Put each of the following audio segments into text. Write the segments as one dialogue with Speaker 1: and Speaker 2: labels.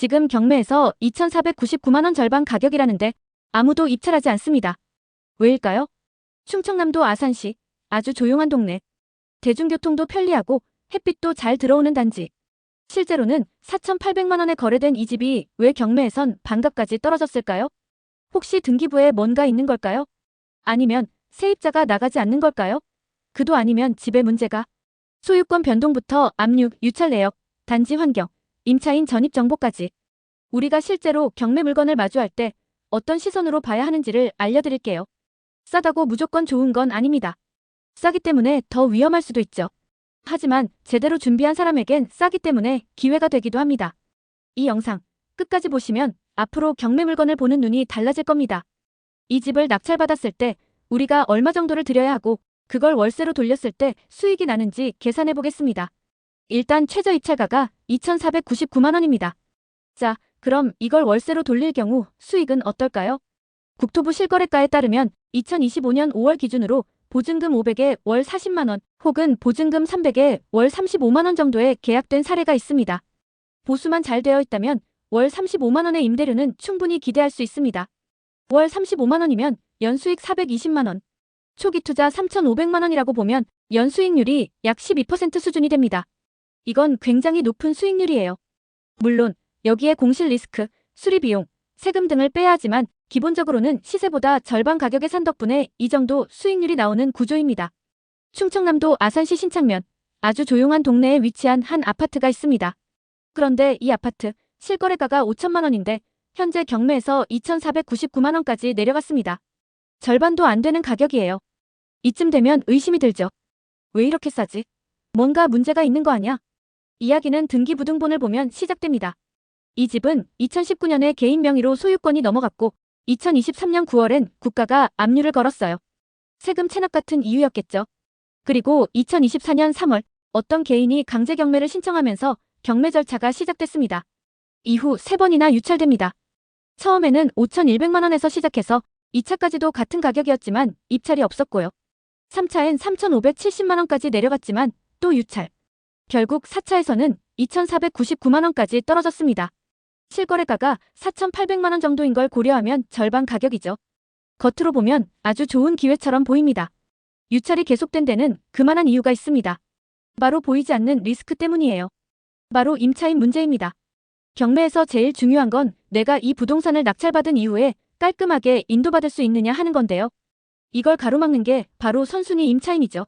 Speaker 1: 지금 경매에서 2,499만원 절반 가격이라는데 아무도 입찰하지 않습니다. 왜일까요? 충청남도 아산시 아주 조용한 동네. 대중교통도 편리하고 햇빛도 잘 들어오는 단지. 실제로는 4,800만원에 거래된 이 집이 왜 경매에선 반값까지 떨어졌을까요? 혹시 등기부에 뭔가 있는 걸까요? 아니면 세입자가 나가지 않는 걸까요? 그도 아니면 집에 문제가. 소유권 변동부터 압류, 유찰 내역, 단지 환경, 임차인 전입 정보까지. 우리가 실제로 경매 물건을 마주할 때 어떤 시선으로 봐야 하는지를 알려드릴게요. 싸다고 무조건 좋은 건 아닙니다. 싸기 때문에 더 위험할 수도 있죠. 하지만 제대로 준비한 사람에겐 싸기 때문에 기회가 되기도 합니다. 이 영상 끝까지 보시면 앞으로 경매 물건을 보는 눈이 달라질 겁니다. 이 집을 낙찰받았을 때 우리가 얼마 정도를 들여야 하고 그걸 월세로 돌렸을 때 수익이 나는지 계산해 보겠습니다. 일단 최저 입찰가가 2,499만원입니다. 자, 그럼 이걸 월세로 돌릴 경우 수익은 어떨까요? 국토부 실거래가에 따르면 2025년 5월 기준으로 보증금 500에 월 40만원 혹은 보증금 300에 월 35만원 정도의 계약된 사례가 있습니다. 보수만 잘 되어 있다면 월 35만원의 임대료는 충분히 기대할 수 있습니다. 월 35만원이면 연수익 420만원, 초기 투자 3,500만원이라고 보면 연수익률이 약 12% 수준이 됩니다. 이건 굉장히 높은 수익률이에요. 물론 여기에 공실 리스크, 수리 비용, 세금 등을 빼야 하지만 기본적으로는 시세보다 절반 가격에 산 덕분에 이 정도 수익률이 나오는 구조입니다. 충청남도 아산시 신창면 아주 조용한 동네에 위치한 한 아파트가 있습니다. 그런데 이 아파트 실거래가가 5천만 원인데 현재 경매에서 2,499만 원까지 내려갔습니다. 절반도 안 되는 가격이에요. 이쯤 되면 의심이 들죠. 왜 이렇게 싸지? 뭔가 문제가 있는 거 아냐? 이야기는 등기부등본을 보면 시작됩니다. 이 집은 2019년에 개인 명의로 소유권이 넘어갔고 2023년 9월엔 국가가 압류를 걸었어요. 세금 체납 같은 이유였겠죠. 그리고 2024년 3월 어떤 개인이 강제 경매를 신청하면서 경매 절차가 시작됐습니다. 이후 3번이나 유찰됩니다. 처음에는 5,100만 원에서 시작해서 2차까지도 같은 가격이었지만 입찰이 없었고요. 3차엔 3,570만 원까지 내려갔지만 또 유찰. 결국 4차에서는 2,499만 원까지 떨어졌습니다. 실거래가가 4,800만 원 정도인 걸 고려하면 절반 가격이죠. 겉으로 보면 아주 좋은 기회처럼 보입니다. 유찰이 계속된 데는 그만한 이유가 있습니다. 바로 보이지 않는 리스크 때문이에요. 바로 임차인 문제입니다. 경매에서 제일 중요한 건 내가 이 부동산을 낙찰받은 이후에 깔끔하게 인도받을 수 있느냐 하는 건데요. 이걸 가로막는 게 바로 선순위 임차인이죠.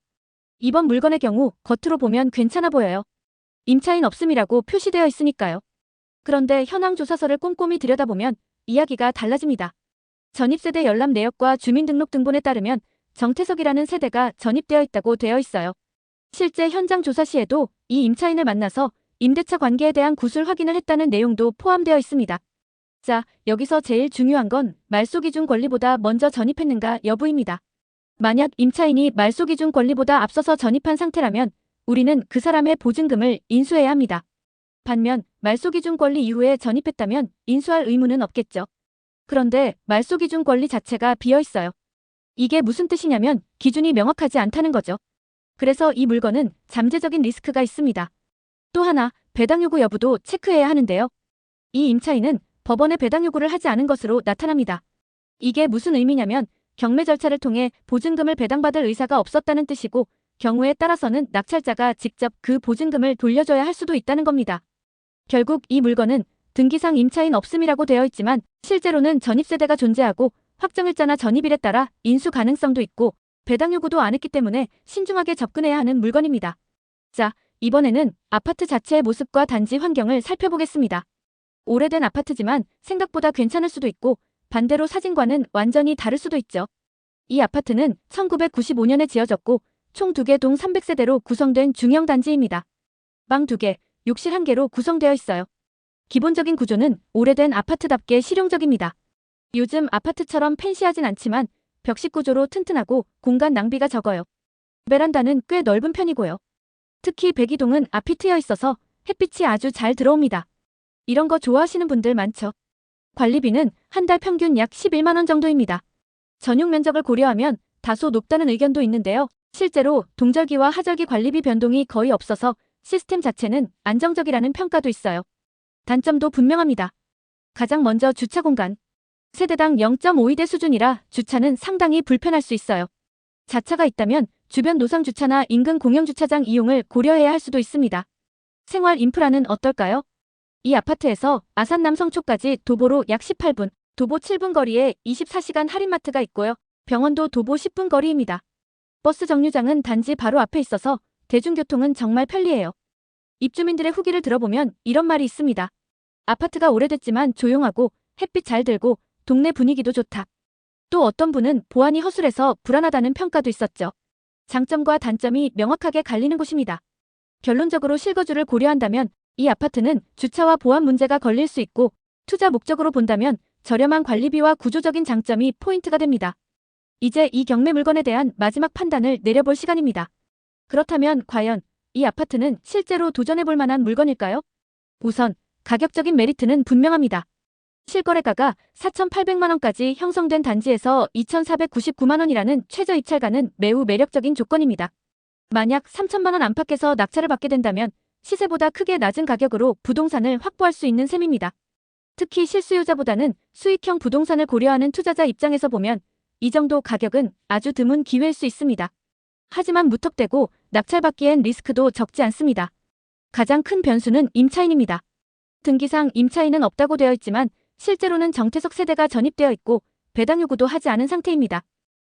Speaker 1: 이번 물건의 경우 겉으로 보면 괜찮아 보여요. 임차인 없음이라고 표시되어 있으니까요. 그런데 현황 조사서를 꼼꼼히 들여다보면 이야기가 달라집니다. 전입세대 열람 내역과 주민등록등본에 따르면 정태석이라는 세대가 전입되어 있다고 되어 있어요. 실제 현장 조사 시에도 이 임차인을 만나서 임대차 관계에 대한 구술 확인을 했다는 내용도 포함되어 있습니다. 자, 여기서 제일 중요한 건 말소 기준 권리보다 먼저 전입했는가 여부입니다. 만약 임차인이 말소기준 권리보다 앞서서 전입한 상태라면 우리는 그 사람의 보증금을 인수해야 합니다. 반면 말소기준 권리 이후에 전입했다면 인수할 의무는 없겠죠. 그런데 말소기준 권리 자체가 비어 있어요. 이게 무슨 뜻이냐면 기준이 명확하지 않다는 거죠. 그래서 이 물건은 잠재적인 리스크가 있습니다. 또 하나, 배당 요구 여부도 체크해야 하는데요. 이 임차인은 법원에 배당 요구를 하지 않은 것으로 나타납니다. 이게 무슨 의미냐면 경매 절차를 통해 보증금을 배당받을 의사가 없었다는 뜻이고 경우에 따라서는 낙찰자가 직접 그 보증금을 돌려줘야 할 수도 있다는 겁니다. 결국 이 물건은 등기상 임차인 없음이라고 되어 있지만 실제로는 전입세대가 존재하고 확정일자나 전입일에 따라 인수 가능성도 있고 배당 요구도 안 했기 때문에 신중하게 접근해야 하는 물건입니다. 자, 이번에는 아파트 자체의 모습과 단지 환경을 살펴보겠습니다. 오래된 아파트지만 생각보다 괜찮을 수도 있고 반대로 사진과는 완전히 다를 수도 있죠. 이 아파트는 1995년에 지어졌고 총 2개 동 300세대로 구성된 중형 단지입니다. 방 2개, 욕실 1개로 구성되어 있어요. 기본적인 구조는 오래된 아파트답게 실용적입니다. 요즘 아파트처럼 펜시하진 않지만 벽식 구조로 튼튼하고 공간 낭비가 적어요. 베란다는 꽤 넓은 편이고요. 특히 배기동은 앞이 트여 있어서 햇빛이 아주 잘 들어옵니다. 이런 거 좋아하시는 분들 많죠. 관리비는 한 달 평균 약 11만원 정도입니다. 전용 면적을 고려하면 다소 높다는 의견도 있는데요. 실제로 동절기와 하절기 관리비 변동이 거의 없어서 시스템 자체는 안정적이라는 평가도 있어요. 단점도 분명합니다. 가장 먼저 주차 공간. 세대당 0.52대 수준이라 주차는 상당히 불편할 수 있어요. 자차가 있다면 주변 노상 주차나 인근 공영 주차장 이용을 고려해야 할 수도 있습니다. 생활 인프라는 어떨까요? 이 아파트에서 아산 남성초까지 도보로 약 18분, 도보 7분 거리에 24시간 할인마트가 있고요. 병원도 도보 10분 거리입니다. 버스 정류장은 단지 바로 앞에 있어서 대중교통은 정말 편리해요. 입주민들의 후기를 들어보면 이런 말이 있습니다. 아파트가 오래됐지만 조용하고 햇빛 잘 들고 동네 분위기도 좋다. 또 어떤 분은 보안이 허술해서 불안하다는 평가도 있었죠. 장점과 단점이 명확하게 갈리는 곳입니다. 결론적으로 실거주를 고려한다면 이 아파트는 주차와 보안 문제가 걸릴 수 있고 투자 목적으로 본다면 저렴한 관리비와 구조적인 장점이 포인트가 됩니다. 이제 이 경매 물건에 대한 마지막 판단을 내려볼 시간입니다. 그렇다면 과연 이 아파트는 실제로 도전해볼 만한 물건일까요? 우선 가격적인 메리트는 분명합니다. 실거래가가 4,800만원까지 형성된 단지에서 2,499만원이라는 최저 입찰가는 매우 매력적인 조건입니다. 만약 3천만원 안팎에서 낙찰을 받게 된다면 시세보다 크게 낮은 가격으로 부동산을 확보할 수 있는 셈입니다. 특히 실수요자보다는 수익형 부동산을 고려하는 투자자 입장에서 보면 이 정도 가격은 아주 드문 기회일 수 있습니다. 하지만 무턱대고 낙찰받기엔 리스크도 적지 않습니다. 가장 큰 변수는 임차인입니다. 등기상 임차인은 없다고 되어 있지만 실제로는 정태석 세대가 전입되어 있고 배당 요구도 하지 않은 상태입니다.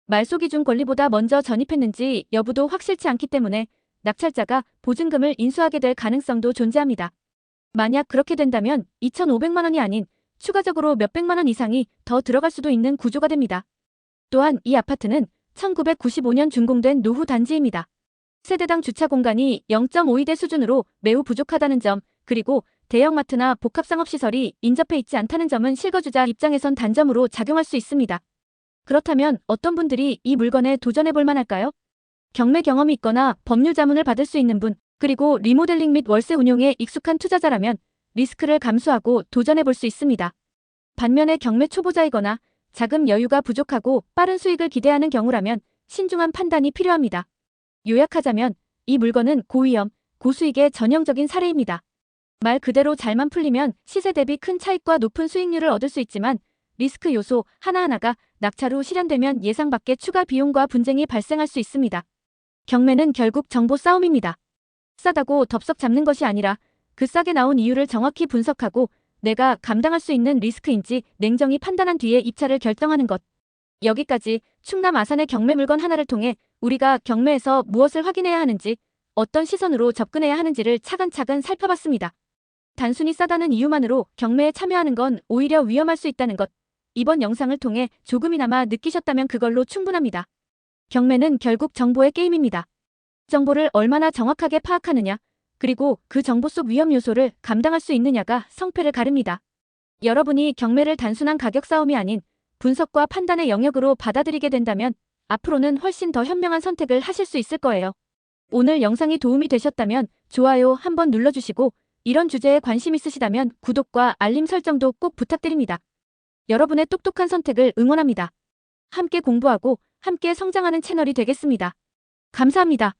Speaker 1: 말소 기준 권리보다 먼저 전입했는지 여부도 확실치 않기 때문에 낙찰자가 보증금을 인수하게 될 가능성도 존재합니다. 만약 그렇게 된다면 2,500만 원이 아닌 추가적으로 몇백만 원 이상이 더 들어갈 수도 있는 구조가 됩니다. 또한 이 아파트는 1995년 준공된 노후 단지입니다. 세대당 주차 공간이 0.52대 수준으로 매우 부족하다는 점, 그리고 대형마트나 복합상업시설이 인접해 있지 않다는 점은 실거주자 입장에선 단점으로 작용할 수 있습니다. 그렇다면 어떤 분들이 이 물건에 도전해 볼 만할까요? 경매 경험이 있거나 법률 자문을 받을 수 있는 분, 그리고 리모델링 및 월세 운용에 익숙한 투자자라면 리스크를 감수하고 도전해 볼 수 있습니다. 반면에 경매 초보자이거나 자금 여유가 부족하고 빠른 수익을 기대하는 경우라면 신중한 판단이 필요합니다. 요약하자면 이 물건은 고위험, 고수익의 전형적인 사례입니다. 말 그대로 잘만 풀리면 시세 대비 큰 차익과 높은 수익률을 얻을 수 있지만 리스크 요소 하나하나가 낙찰 후 실현되면 예상 밖의 추가 비용과 분쟁이 발생할 수 있습니다. 경매는 결국 정보 싸움입니다. 싸다고 덥석 잡는 것이 아니라 그 싸게 나온 이유를 정확히 분석하고 내가 감당할 수 있는 리스크인지 냉정히 판단한 뒤에 입찰을 결정하는 것. 여기까지 충남 아산의 경매 물건 하나를 통해 우리가 경매에서 무엇을 확인해야 하는지 어떤 시선으로 접근해야 하는지를 차근차근 살펴봤습니다. 단순히 싸다는 이유만으로 경매에 참여하는 건 오히려 위험할 수 있다는 것. 이번 영상을 통해 조금이나마 느끼셨다면 그걸로 충분합니다. 경매는 결국 정보의 게임입니다. 정보를 얼마나 정확하게 파악하느냐, 그리고 그 정보 속 위험 요소를 감당할 수 있느냐가 성패를 가릅니다. 여러분이 경매를 단순한 가격 싸움이 아닌 분석과 판단의 영역으로 받아들이게 된다면 앞으로는 훨씬 더 현명한 선택을 하실 수 있을 거예요. 오늘 영상이 도움이 되셨다면 좋아요 한번 눌러주시고 이런 주제에 관심 있으시다면 구독과 알림 설정도 꼭 부탁드립니다. 여러분의 똑똑한 선택을 응원합니다. 함께 공부하고 함께 성장하는 채널이 되겠습니다. 감사합니다.